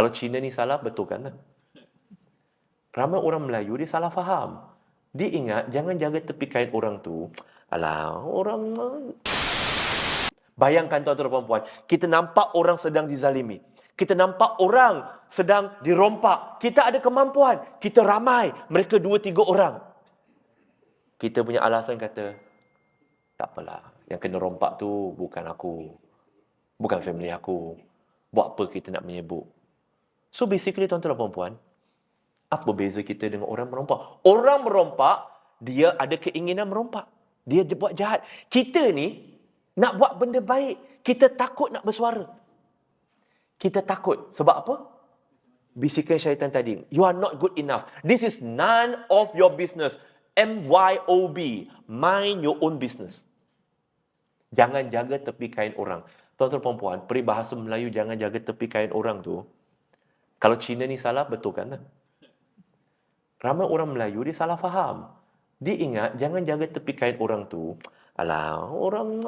Kalau Cina ni salah, betul kan? Ramai orang Melayu, dia salah faham. Dia ingat, jangan jaga tepi kain orang tu. Alah, orang... Bayangkan tuan-tuan dan puan kita nampak orang sedang dizalimi. Kita nampak orang sedang dirompak. Kita ada kemampuan. Kita ramai. Mereka dua, tiga orang. Kita punya alasan kata, tak apalah. Yang kena rompak tu bukan aku. Bukan family aku. Buat apa kita nak menyebut? So basically tuan-tuan dan puan apa beza kita dengan orang merompak? Orang merompak, dia ada keinginan merompak. Dia buat jahat. Kita ni nak buat benda baik. Kita takut nak bersuara. Kita takut. Sebab apa? Bisikan syaitan tadi. You are not good enough. This is none of your business. M-Y-O-B. Mind your own business. Jangan jaga tepi kain orang. Tuan-tuan perempuan, peribahasa Melayu jangan jaga tepi kain orang tu. Kalau Cina ni salah, betul kan? Ramai orang Melayu dia salah faham. Dia ingat jangan jaga tepi kain orang tu. Alah, orang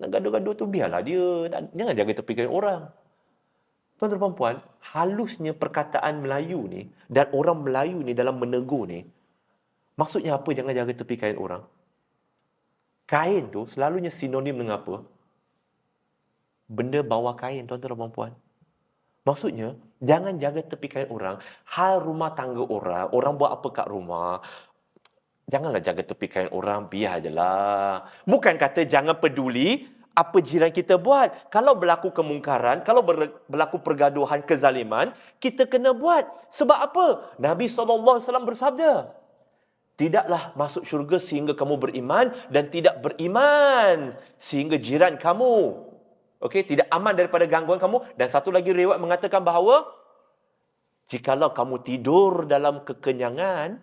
nak gaduh-gaduh tu biarlah dia. Jangan jaga tepi kain orang. Tuan-tuan dan puan, halusnya perkataan Melayu ni dan orang Melayu ni dalam menegur ni, maksudnya apa jangan jaga tepi kain orang? Kain tu selalunya sinonim dengan apa? Benda bawah kain, tuan-tuan dan puan. Maksudnya, jangan jaga tepi kain orang. Hal rumah tangga orang, orang buat apa kat rumah, janganlah jaga tepi kain orang, biar je lah. Bukan kata jangan peduli apa jiran kita buat. Kalau berlaku kemungkaran, kalau berlaku pergaduhan, kezaliman, kita kena buat. Sebab apa? Nabi SAW bersabda, Tidaklah masuk syurga sehingga kamu beriman dan tidak beriman sehingga jiran kamu Okey, tidak aman daripada gangguan kamu dan satu lagi riwayat mengatakan bahawa jikalau kamu tidur dalam kekenyangan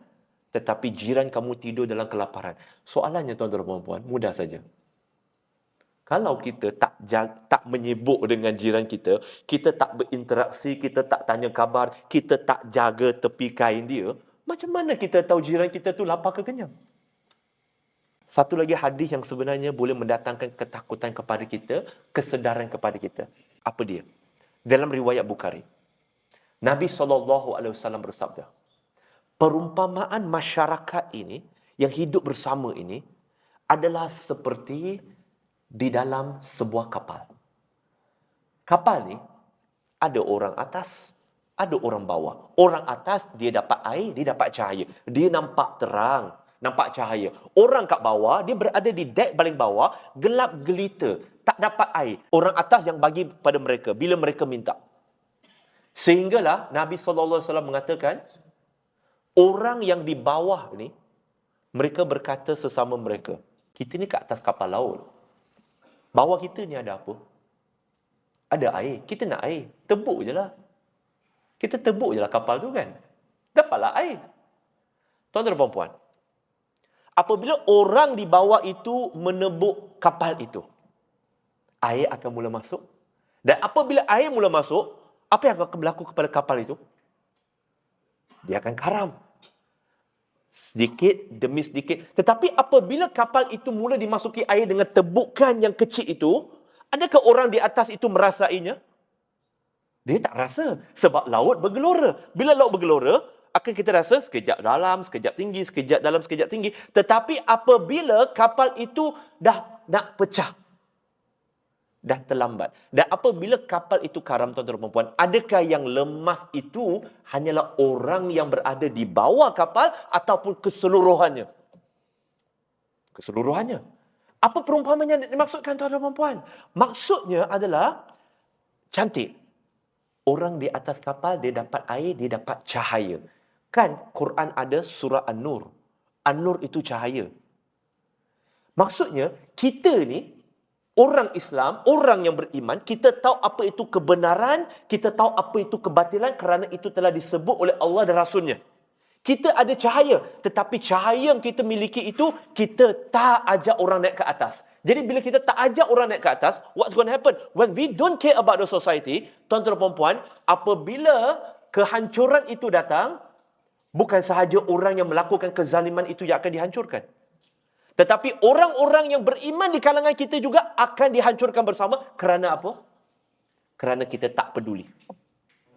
tetapi jiran kamu tidur dalam kelaparan. Soalannya tuan-tuan dan puan mudah saja. Kalau kita tak tak menyibuk dengan jiran kita, kita tak berinteraksi, kita tak tanya khabar, kita tak jaga tepi kain dia, macam mana kita tahu jiran kita tu lapar ke kenyang? Satu lagi hadis yang sebenarnya boleh mendatangkan ketakutan kepada kita, kesedaran kepada kita. Apa dia? Dalam riwayat Bukhari. Nabi SAW bersabda, perumpamaan masyarakat ini yang hidup bersama ini adalah seperti di dalam sebuah kapal. Kapal ni ada orang atas, ada orang bawah. Orang atas dia dapat air, dia dapat cahaya. Dia nampak terang nampak cahaya. Orang kat bawah, dia berada di dek paling bawah, gelap gelita, tak dapat air. Orang atas yang bagi pada mereka bila mereka minta. Sehinggalah Nabi SAW mengatakan, orang yang di bawah ni, mereka berkata sesama mereka, kita ni kat atas kapal laut. Bawah kita ni ada apa? Ada air. Kita nak air. Tebuk je lah. Kita tebuk je lah kapal tu kan. Dapatlah air. Tuan-tuan dan puan apabila orang di bawah itu menebuk kapal itu, air akan mula masuk. Dan apabila air mula masuk, apa yang akan berlaku kepada kapal itu? Dia akan karam. Sedikit demi sedikit. Tetapi apabila kapal itu mula dimasuki air dengan tebukan yang kecil itu, adakah orang di atas itu merasainya? Dia tak rasa. Sebab laut bergelora. Bila laut bergelora, akan kita rasa sekejap dalam, sekejap tinggi, sekejap dalam, sekejap tinggi. Tetapi apabila kapal itu dah nak pecah, dah terlambat. Dan apabila kapal itu karam, tuan-tuan dan puan adakah yang lemas itu hanyalah orang yang berada di bawah kapal ataupun keseluruhannya? Keseluruhannya. Apa perumpamaan yang dimaksudkan tuan-tuan dan puan Maksudnya adalah cantik. Orang di atas kapal, dia dapat air, dia dapat cahaya. Kan Quran ada surah An-Nur. An-Nur itu cahaya. Maksudnya, kita ni, orang Islam, orang yang beriman, kita tahu apa itu kebenaran, kita tahu apa itu kebatilan kerana itu telah disebut oleh Allah dan Rasulnya. Kita ada cahaya, tetapi cahaya yang kita miliki itu, kita tak ajak orang naik ke atas. Jadi bila kita tak ajak orang naik ke atas, what's going to happen? When we don't care about the society, tuan-tuan dan puan apabila kehancuran itu datang, bukan sahaja orang yang melakukan kezaliman itu yang akan dihancurkan. Tetapi orang-orang yang beriman di kalangan kita juga akan dihancurkan bersama kerana apa? Kerana kita tak peduli.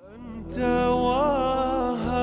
Anta wahabul